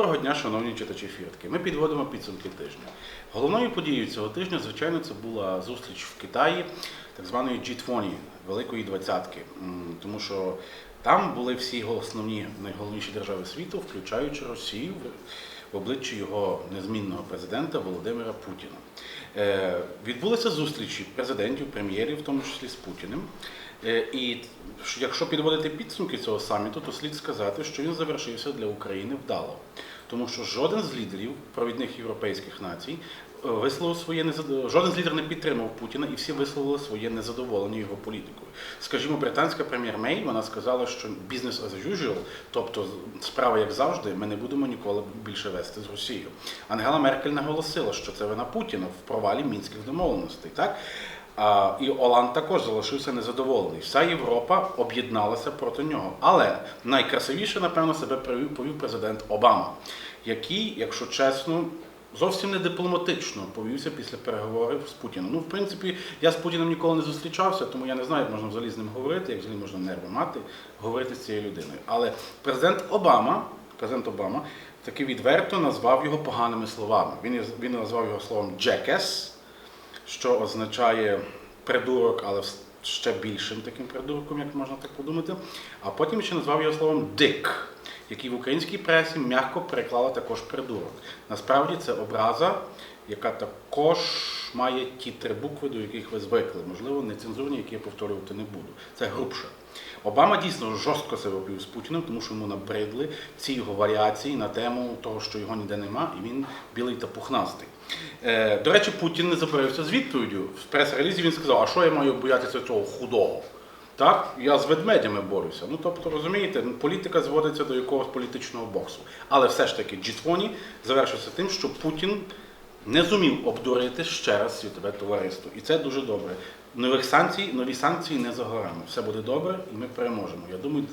Доброго дня, шановні читачі фіртки. Ми підводимо підсумки тижня. Головною подією цього тижня, звичайно, це була зустріч в Китаї, так званої G20, Великої двадцятки. Тому що там були всі основні найголовніші держави світу, включаючи Росію в- обличчі його незмінного президента Володимира Путіна. Е, Відбулися зустрічі президентів, прем'єрів, в тому числі з Путіним. Е, І якщо підводити підсумки цього саміту, то слід сказати, що він завершився для України вдало. Тому що жоден з лідерів провідних європейських націй е, висловив своє незадоволення. Жоден з лідерів не підтримав Путіна і всі висловили своє незадоволення його політикою. Скажімо, британська прем'єр Мей вона сказала, що бізнес as usual, тобто справа як завжди, ми не будемо ніколи більше вести з Росією. Ангела Меркель наголосила, що це вина Путіна в провалі мінських домовленостей. Так? І Оланд також залишився незадоволений. Вся Європа об'єдналася проти нього. Але найкрасивіше, напевно, себе повів президент Обама, який, якщо чесно, зовсім не дипломатично повівся після переговорів з Путіним. Ну, в принципі, я з Путіним ніколи не зустрічався, тому я не знаю, як можна взагалі з ним говорити, як взагалі можна нерви мати, говорити з цією людиною. Але президент Обама, президент Обама таки відверто назвав його поганими словами. Він, він назвав його словом «jackass», що означає придурок, але ще більшим таким придурком, як можна так подумати. А потім ще назвав його словом дик, який в українській пресі м'яко переклала також придурок. Насправді це образа, яка також має ті три букви, до яких ви звикли. Можливо, нецензурні, які я повторювати не буду. Це грубше. Обама дійсно жорстко себе повів з Путіним, тому що йому набридли ці його варіації на тему того, що його ніде нема, і він білий та пухнастий. Е, до речі, Путін не забарився з відповіддю. В прес-релізі він сказав, а що я маю боятися цього худого? Так, я з ведмедями борюся. Ну тобто, розумієте, політика зводиться до якогось політичного боксу. Але все ж таки G20 завершився тим, що Путін не зумів обдурити ще раз світове товариство. І це дуже добре. Нових санкцій, нові санкції не за горами. Все буде добре, і ми переможемо. Я думаю,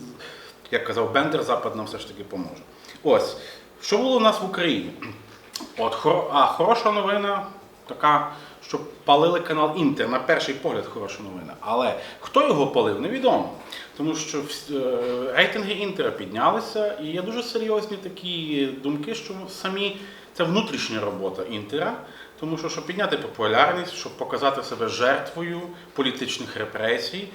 як казав Бендер, Запад нам все ж таки поможе. Ось, що було у нас в Україні? От, хор... А хороша новина така, що палили канал Інтер. На перший погляд хороша новина. Але хто його палив, невідомо. Тому що е, рейтинги Інтера піднялися, і є дуже серйозні такі думки, що самі це внутрішня робота Інтера. Тому що, щоб підняти популярність, щоб показати себе жертвою політичних репресій.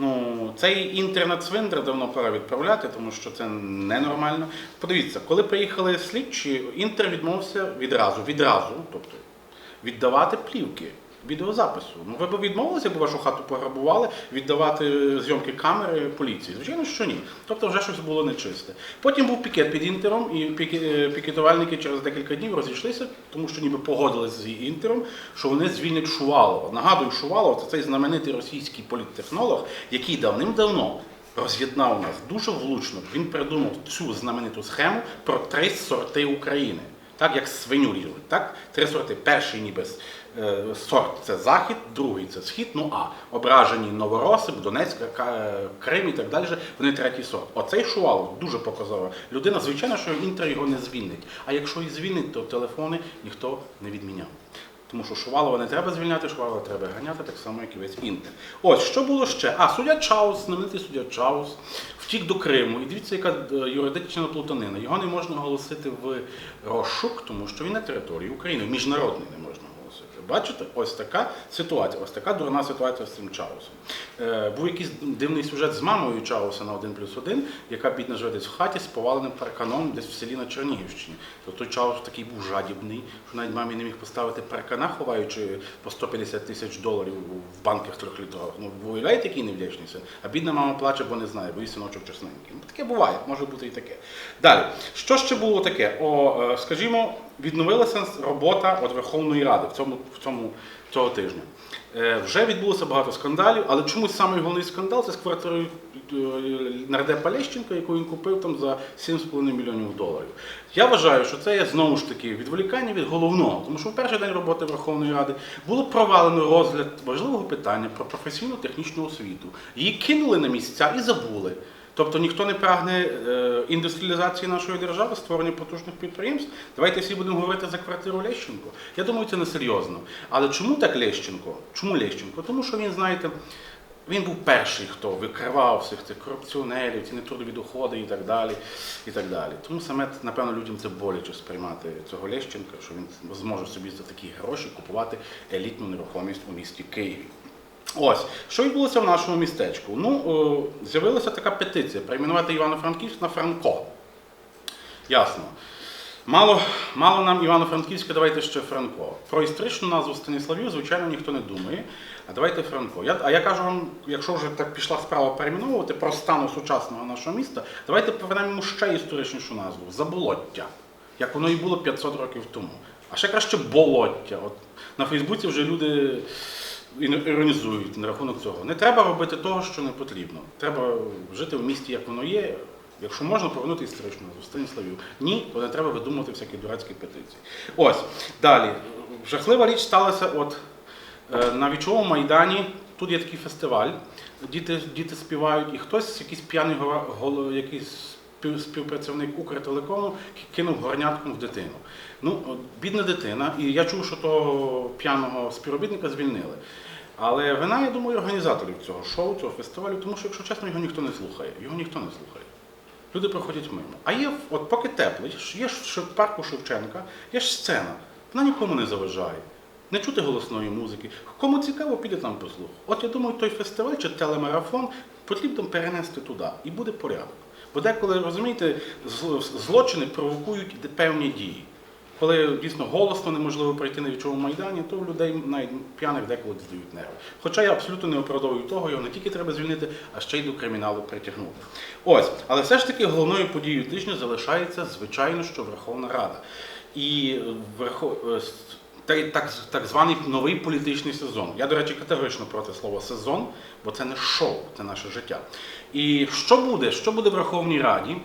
Ну, цей інтернет-свиндер давно пора відправляти, тому що це ненормально. Подивіться, коли приїхали слідчі, інтер відмовився відразу, відразу, тобто віддавати плівки. Відеозапису. Ну ви б відмовилися, якби вашу хату пограбували, віддавати зйомки камери поліції? Звичайно, що ні. Тобто вже щось було нечисте. Потім був пікет під інтером, і е, пікетувальники через декілька днів розійшлися, тому що ніби погодилися з інтером, що вони звільнять Шувалова. Нагадую, Шувалов це цей знаменитий російський політтехнолог, який давним-давно роз'єднав нас дуже влучно. Він придумав цю знамениту схему про три сорти України. Так, як свиню різали. Так? Три сорти. Перший ніби сорт це захід, другий це схід, ну а ображені Новоросип, Донецьк, Крим і так далі. Вони третій сорт. Оцей Шувалов дуже показова людина. Звичайно, що інтер його не звільнить. А якщо і звільнить, то телефони ніхто не відміняв. Тому що Шувалова не треба звільняти, Шувалова треба ганяти, так само, як і весь інтер. Ось що було ще? А, суддя Чаус, знаменитий суддя Чаус, втік до Криму. І дивіться, яка е, юридична плутанина. Його не можна оголосити в розшук, тому що він на території України, міжнародний не можна. Бачите, ось така ситуація, ось така дурна ситуація з цим Чаусом. Е, був якийсь дивний сюжет з мамою Чауса на 1 плюс 1, яка бідна живе десь в хаті з поваленим парканом десь в селі на Чернігівщині. То той Чаус такий був жадібний, що навіть мамі не міг поставити паркана, ховаючи по 150 тисяч доларів в банках трьохлітрових. Ну, ви уявляєте, який невдячний син? А бідна мама плаче, бо не знає, бо її синочок чесненький. Ну, таке буває, може бути і таке. Далі, що ще було таке? О, е, скажімо, відновилася робота от Верховної Ради в цьому, в цьому цього тижня. Е, Вже відбулося багато скандалів, але чомусь самий головний скандал це з квартирою е, нардепа Лещенка, яку він купив там за 7,5 мільйонів доларів. Я вважаю, що це є знову ж таки відволікання від головного, тому що в перший день роботи Верховної Ради було провалено розгляд важливого питання про професійну технічну освіту. Її кинули на місця і забули. Тобто ніхто не прагне е, індустріалізації нашої держави, створення потужних підприємств. Давайте всі будемо говорити за квартиру Лещенко. Я думаю, це не серйозно. Але чому так Лещенко? Чому Лещенко? Тому що він, знаєте, Він був перший, хто викривав всіх цих корупціонерів, ці нетрудові доходи і так далі. І так далі. Тому саме, напевно, людям це боляче сприймати цього Лещенка, що він зможе собі за такі гроші купувати елітну нерухомість у місті Києві. Ось, що відбулося в нашому містечку? Ну, з'явилася така петиція перейменувати Івано-Франківськ на Франко. Ясно. Мало, мало нам Івано-Франківська, давайте ще Франко. Про історичну назву Станіславів, звичайно, ніхто не думає. А давайте Франко. Я, а я кажу вам, якщо вже так пішла справа перейменовувати про стану сучасного нашого міста, давайте повернемо ще історичнішу назву Заболоття, як воно і було 500 років тому. А ще краще болоття. От на Фейсбуці вже люди іронізують на рахунок цього. Не треба робити того, що не потрібно. Треба жити в місті, як воно є. Якщо можна повернути історичну назву Станіславів. Ні, то не треба видумувати всякі дурацькі петиції. Ось далі. Жахлива річ сталася от е, на вічовому майдані. Тут є такий фестиваль, діти, діти співають, і хтось, якийсь п'яний якийсь співпрацівник Укртелекому кинув горнятком в дитину. Ну, бідна дитина, і я чув, що того п'яного співробітника звільнили. Але вина, я думаю, організаторів цього шоу, цього фестивалю, тому що, якщо чесно, його ніхто не слухає. Його ніхто не слухає. Люди проходять мимо. А є, от поки тепло, є ж- в парку Шевченка, є ж сцена, вона нікому не заважає. Не чути голосної музики. Кому цікаво, піде там послухати. От я думаю, той фестиваль чи телемарафон потрібно перенести туди, і буде порядок. Бо деколи, розумієте, злочини провокують певні дії. Коли дійсно голосно неможливо пройти на вічовому майдані, то людей навіть п'яних деколи здають нерви. Хоча я абсолютно не оправдовую того, його не тільки треба звільнити, а ще й до криміналу притягнути. Ось, але все ж таки головною подією тижня залишається, звичайно, що Верховна Рада. І е, та- так, так званий новий політичний сезон. Я, до речі, категорично проти слова сезон, бо це не шоу, це наше життя. І що буде? Що буде в Верховній Раді?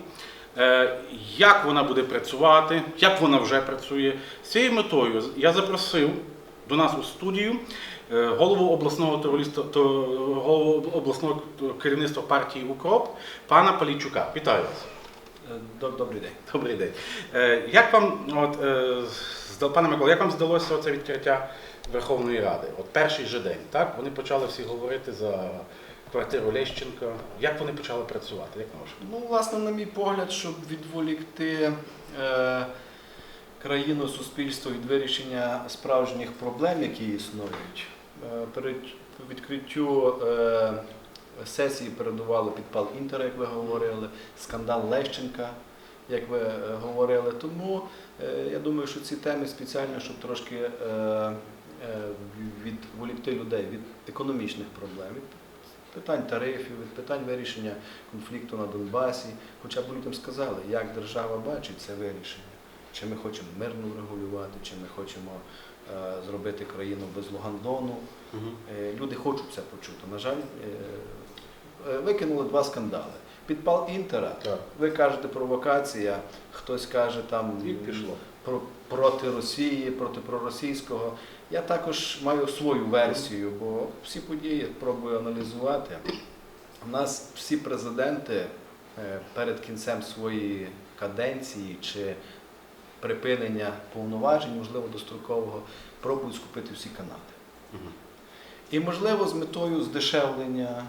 Е, Як вона буде працювати, як вона вже працює. З цією метою я запросив до нас у студію е, голову обласного голову обласного керівництва партії Укроп пана Палійчука. Вітаю вас. Е, Добрий день. Добрий день. Як вам, от, пане Микола, як вам здалося це відкриття Верховної Ради? От перший же день, так? Вони почали всі говорити за квартиру Лещенка. Як вони почали працювати? Як на ваш? Ну, власне, на мій погляд, щоб відволікти е, країну, суспільство від вирішення справжніх проблем, які існують, е, перед відкриттю е, сесії передувало підпал Інтера, як ви говорили, скандал Лещенка, як ви е, говорили. Тому е, я думаю, що ці теми спеціально, щоб трошки е, відволікти людей від економічних проблем. Питань тарифів, від питань вирішення конфлікту на Донбасі, хоча б людям сказали, як держава бачить це вирішення. Чи ми хочемо мирно врегулювати, чи ми хочемо е, зробити країну без Лугандону. Е, люди хочуть це почути. На жаль, е, е, викинули два скандали. Підпал Інтера, Так. ви кажете провокація, хтось каже там І пішло. про, проти Росії, проти проросійського. Я також маю свою версію, бо всі події пробую аналізувати. У нас всі президенти е, перед кінцем своєї каденції чи припинення повноважень, можливо, дострокового, пробують скупити всі канали. І, можливо, з метою здешевлення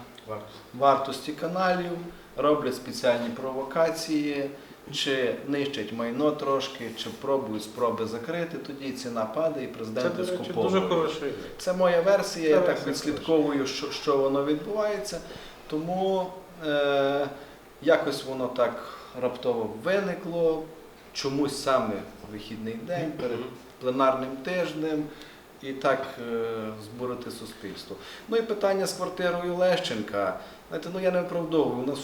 вартості каналів, роблять спеціальні провокації, чи нищать майно трошки, чи пробують спроби закрити, тоді ціна падає і Це, президент до речі, скуповує. дуже хороша ідея. Це моя версія, Це я так відслідковую, що, що воно відбувається. Тому е, якось воно так раптово виникло, чомусь саме вихідний день перед пленарним тижнем і так е, збурити суспільство. Ну і питання з квартирою Лещенка. Знаєте, ну я не виправдовую, у нас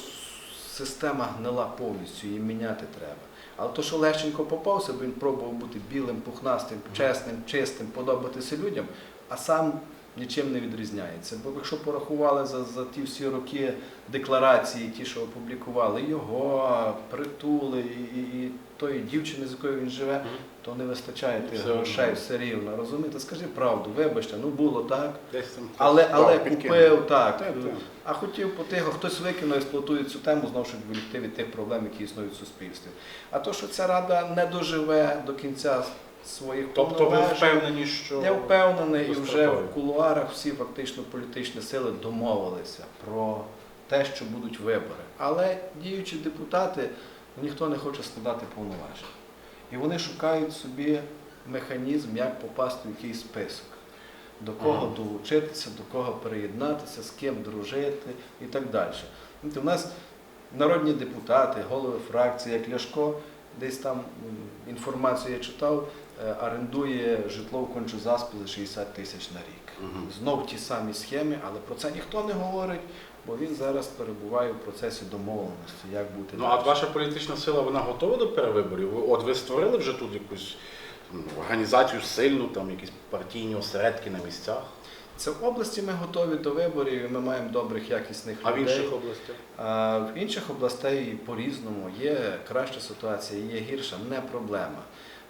система гнила повністю, її міняти треба. Але то, що Лещенко попався, бо він пробував бути білим, пухнастим, чесним, чистим, подобатися людям, а сам нічим не відрізняється. Бо якщо порахували за, за ті всі роки декларації, ті, що опублікували, його, притули і, і, і тої дівчини, з якою він живе, то не вистачає тих грошей все рівно. Розумієте? Скажи правду, вибачте, ну було так. Десь там Але, хтось але впав, підкинув. купив так. А хотів потихо, хтось викинув, експлуатує цю тему, знову ж відволікти від тих проблем, які існують в суспільстві. А то, що ця рада не доживе до кінця своїх Тобто ви повноважень. впевнені, що Я впевнений, і вже в кулуарах всі фактично політичні сили домовилися про те, що будуть вибори. Але діючі депутати ніхто не хоче складати повноважень. І вони шукають собі механізм, як попасти в якийсь список, до кого Ага. долучитися, до кого приєднатися, з ким дружити і так далі. У нас народні депутати, голови фракції, як Ляшко, десь там інформацію я читав, е, орендує житло в Кончозаспі за 60 тисяч на рік. Знов ті самі схеми, але про це ніхто не говорить, бо він зараз перебуває в процесі домовленості, як бути Ну, а ваша політична сила вона готова до перевиборів? От ви створили вже тут якусь організацію сильну, там якісь партійні осередки на місцях, Це в області ми готові до виборів, і ми маємо добрих якісних а в інших областях? А в інших областей по-різному є краща ситуація, є гірша, не проблема.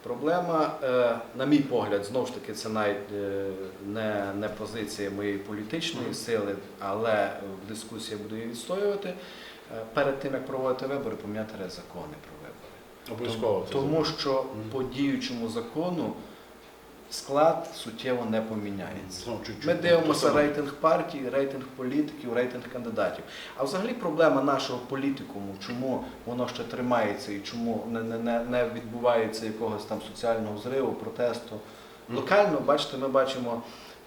Проблема, е, на мій погляд, знову ж таки, це навіть е, не, не позиція моєї політичної сили, але в дискусії буду її відстоювати. Е, Перед тим як проводити вибори, пом'яти закони про вибори. Обов'язково. Тому, Тому що по діючому закону склад суттєво не поміняється. Ми дивимося рейтинг партій, рейтинг політиків, рейтинг кандидатів. А взагалі проблема нашого політикуму, чому воно ще тримається і чому не, не, не, не відбувається якогось там соціального зриву, протесту. Локально, бачите, ми бачимо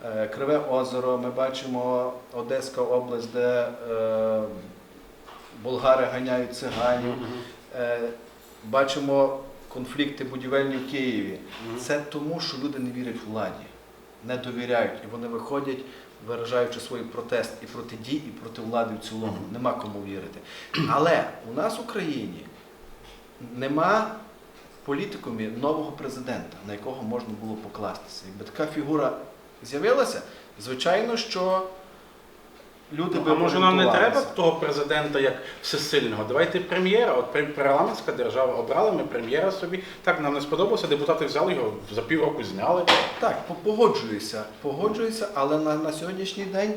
е, Криве озеро, ми бачимо Одеська область, де е, болгари ганяють циганів. Е, бачимо конфлікти будівельні в Києві. Це тому, що люди не вірять владі, не довіряють, і вони виходять, виражаючи свій протест і проти дій, і проти влади в цілому. Нема кому вірити. Але у нас в Україні нема в політикумі нового президента, на якого можна було покластися. Якби така фігура з'явилася, звичайно, що люди би Ну, а може нам не треба того президента як всесильного? Давайте прем'єра. От парламентська держава обрала ми прем'єра собі. Так нам не сподобалося. Депутати взяли його за півроку зняли. Так, погоджуюся, погоджуюся, але на, на сьогоднішній день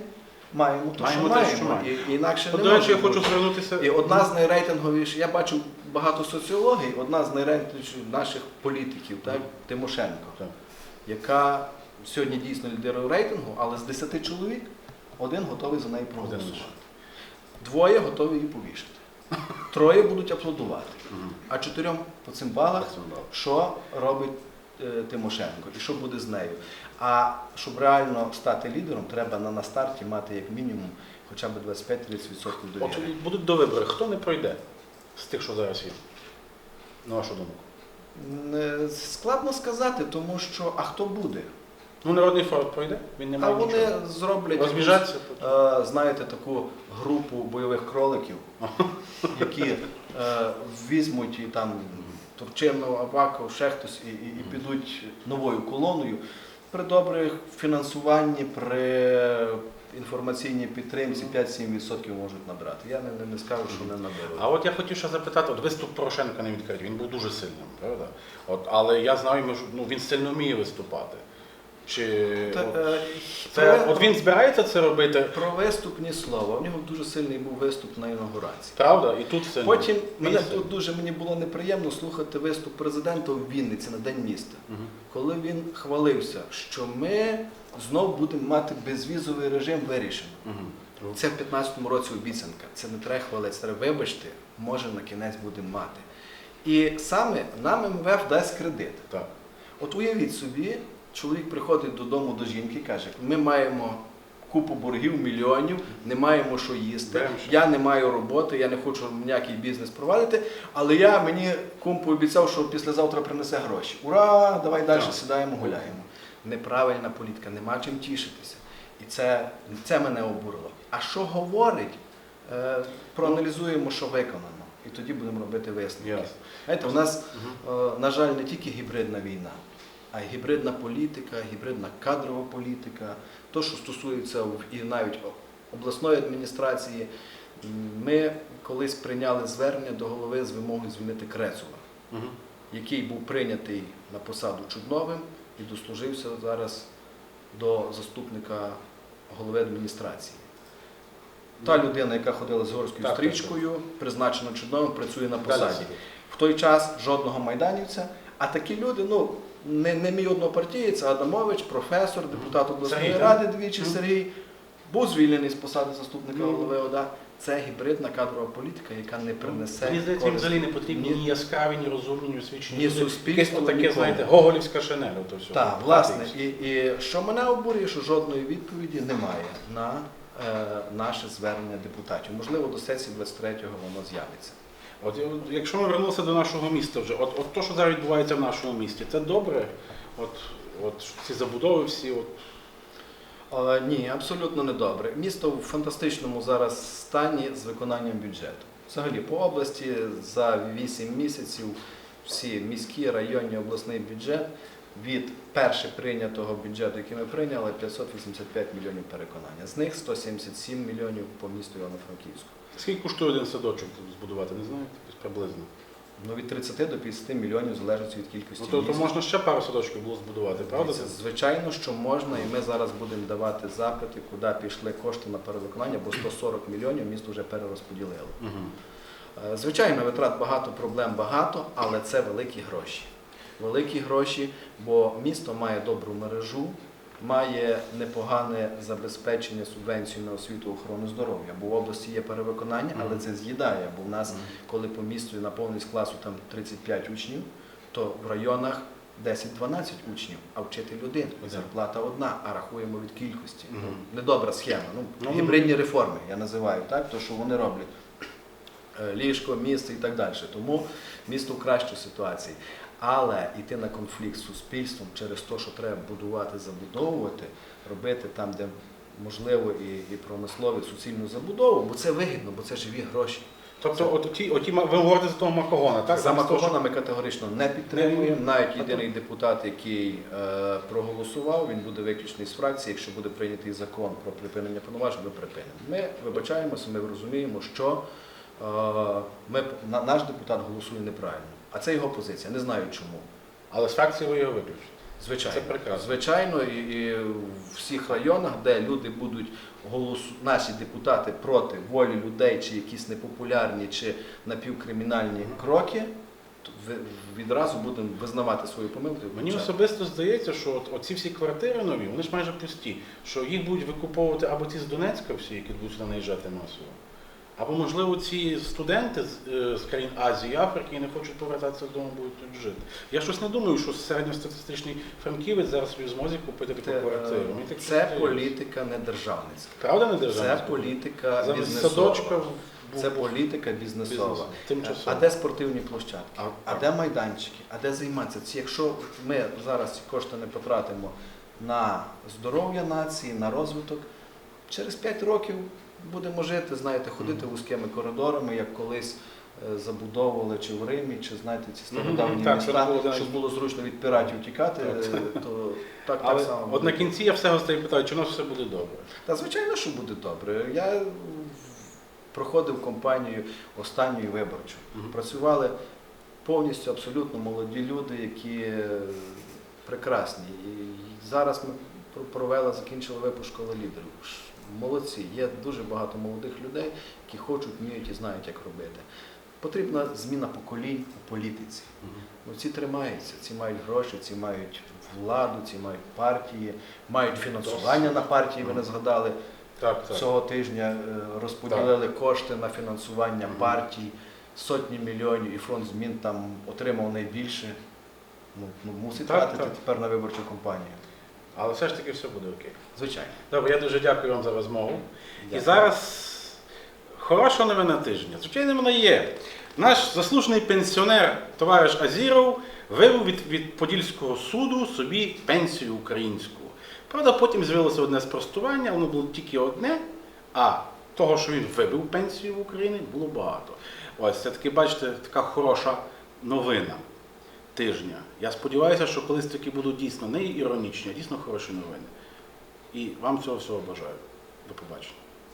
маємо те, Маємо що те, що маємо. І, інакше От, не речі, я хочу звернутися. І одна з найрейтинговіших, я бачу багато соціологій, одна з найрейтинговіших наших політиків, так. Тимошенко, Так. яка сьогодні дійсно лідирує рейтингу, але з 10 чоловік один готовий за неї проголосувати. Двоє готові її повішати. Троє будуть аплодувати. А чотирьом по цим балах що робить е, Тимошенко і що буде з нею. А щоб реально стати лідером, треба на, на старті мати як мінімум хоча б 25-30% От довіри. будуть до вибори. Хто не пройде з тих, що зараз є? На вашу думку? Складно сказати, тому що а хто буде? Ну, Народний фронт пройде, він не А має вони нічого. зроблять Розбіжаться. якусь, е, знаєте, таку групу бойових кроликів, які е, візьмуть і там Турчинов, Аваков, ще хтось і, і, і підуть новою колоною. При добрих фінансуванні, при інформаційній підтримці 5-7% можуть набрати. Я не, не, скажу, що не наберуть. А от я хотів ще запитати, от виступ Порошенка не відкритий, він був дуже сильним, правда? От, але я знаю, ми ж- ну, він сильно вміє виступати. Чи Та, от, е, це, про- от він збирається це робити, Про виступ ні слова. У нього дуже сильний був виступ на інаугурації. правда? І тут сильно. Потім мене тут дуже мені було неприємно слухати виступ президента у Вінниці на День міста, Мгм. коли він хвалився, що ми знов будемо мати безвізовий режим вирішено. Мгм. Це в 15-му році обіцянка. Це не треба хвалити, це треба вибачте, може на кінець будемо мати. І саме нам МВФ дасть кредит. Так. От уявіть собі, чоловік приходить додому до жінки і каже, ми маємо купу боргів, мільйонів, не маємо що їсти, Беремо ще. я не маю роботи, я не хочу ніякий бізнес провадити, але я мені кум пообіцяв, що післязавтра принесе гроші. Ура! Давай далі Так. сідаємо, гуляємо. Неправильна політика, нема чим тішитися. І це, це мене обурило. А що говорить? Е, проаналізуємо, що виконано, і тоді будемо робити висновки. Ясно. Знаєте, у нас. Е, на жаль, не тільки гібридна війна, а гібридна політика, гібридна кадрова політика, то, що стосується і навіть обласної адміністрації. Ми колись прийняли звернення до голови з вимогою звільнити Крецова, Мгм. який був прийнятий на посаду чудновим і дослужився зараз до заступника голови адміністрації. Та людина, яка ходила з горською Так, стрічкою, призначена чудновим, працює на посаді. В той час жодного майданівця, А такі люди, ну, не, не мій однопартієць, а Адамович, професор, депутат обласної Сергій, ради двічі. Сергій, був звільнений з посади заступника Ну. голови ОДА. Це гібридна кадрова політика, яка не принесе. Мені здається, їм користі. взагалі не потрібні Ні. яскраві, ні розумні, ні освічені. Ні люди. суспільству, Якесь таке, нікому. знаєте, гоголівська шинель. То все. Так, власне, і, і що мене обурює, що жодної відповіді немає на е, наше звернення депутатів. Можливо, до сесії 23-го воно з'явиться. От якщо ми вернулися до нашого міста вже, от, от то, що зараз відбувається в нашому місті, це добре. От, от ці забудови всі, от Е, ні, абсолютно не добре. Місто в фантастичному зараз стані з виконанням бюджету. Взагалі по області за 8 місяців всі міські, районні, обласний бюджет від перше прийнятого бюджету, який ми прийняли, 585 мільйонів переконання. З них 177 мільйонів по місту Івано-Франківську. Скільки коштує один садочок збудувати, не знаєте? Приблизно. Ну від 30 до 50 мільйонів залежить від кількості Ну, то, то місць. можна ще пару садочків було збудувати, правда? Дивіться, Звичайно, що можна, і ми зараз будемо давати запити, куди пішли кошти на перевиконання, бо 140 мільйонів місто вже перерозподілило. Угу. Е, Звичайно, витрат багато, проблем багато, але це великі гроші. Великі гроші, бо місто має добру мережу, має непогане забезпечення субвенцій на освіту охорону здоров'я. Бо в області є перевиконання, але це з'їдає. Бо в нас, коли по місту наповненість класу там 35 учнів, то в районах 10-12 учнів, а вчитель один. Зарплата одна, а рахуємо від кількості. Ну, недобра схема. Ну, Ну, гібридні реформи я називаю так, то що вони роблять. Е, Ліжко, місце і так далі. Тому місто в кращій ситуації. Але йти на конфлікт з суспільством через те, що треба будувати, забудовувати, робити там, де можливо, і, і промислові суцільну забудову, бо це вигідно, бо це живі гроші. Тобто, от ті, оті, ви говорите за того Макогона, так? За Макогона ми категорично не підтримуємо. Навіть єдиний депутат, який е, проголосував, він буде виключений з фракції. Якщо буде прийнятий закон про припинення повноважень, ми припинимо. Ми вибачаємося, ми розуміємо, що ми, на, наш депутат голосує неправильно. А це його позиція. Не знаю чому. Але з фракції ви його виключите. Звичайно, Це прекрасно. звичайно, і, і в всіх районах, де люди будуть голосу, наші депутати проти волі людей, чи якісь непопулярні, чи напівкримінальні кроки, то відразу будемо визнавати свою помилку. Мені особисто здається, що от, оці всі квартири нові, вони ж майже пусті, що їх будуть викуповувати або ті з Донецька всі, які будуть наїжджати масово, або, можливо, ці студенти з, е, країн Азії, Африки і не хочуть повертатися додому, будуть тут жити. Я щось не думаю, що середньостатистичний франківець зараз в змозі купити таку Це, квартиру. Е, так Це політика не державницька. Правда не державна? Це політика Замість бізнесова. садочка Це політика бізнесова. бізнес. А де спортивні площадки? А- А де майданчики? А де займатися? Якщо ми зараз ці кошти не потратимо на здоров'я нації, на розвиток, через 5 років будемо жити, знаєте, ходити вузькими коридорами, як колись е, забудовували чи в Римі, чи знаєте, ці стародавні так, щоб міста, було, да. щоб було зручно від піратів тікати, е, то так, Але так само. от на кінці я все гостей питаю, чи у нас все буде добре. Та звичайно, що буде добре. Я проходив компанію останньої виборчу. Працювали повністю абсолютно молоді люди, які е, прекрасні. І зараз ми пр- провели, закінчили випуск школи лідерів. Молодці, є дуже багато молодих людей, які хочуть, вміють і знають, як робити. Потрібна зміна поколінь у політиці. Ну, ці тримаються, ці мають гроші, ці мають владу, ці мають партії, мають фінансування на партії, ви не згадали. Так, так. Цього тижня е, розподілили кошти на фінансування партій, сотні мільйонів, і фронт змін там отримав найбільше. Ну, ну мусить Так, тратити так. тепер на виборчу кампанію. Але все ж таки все буде окей. Звичайно. Добре, я дуже дякую вам за розмову. І зараз хороша новина тижня. Звичайно, вона є. Наш заслужений пенсіонер товариш Азіров вивів від, від Подільського суду собі пенсію українську. Правда, потім з'явилося одне спростування, воно було тільки одне, а того, що він вибив пенсію в Україні, було багато. Ось це таки, бачите, така хороша новина тижня. Я сподіваюся, що колись таки будуть дійсно не іронічні, а дійсно хороші новини. І вам цього всього бажаю. До побачення.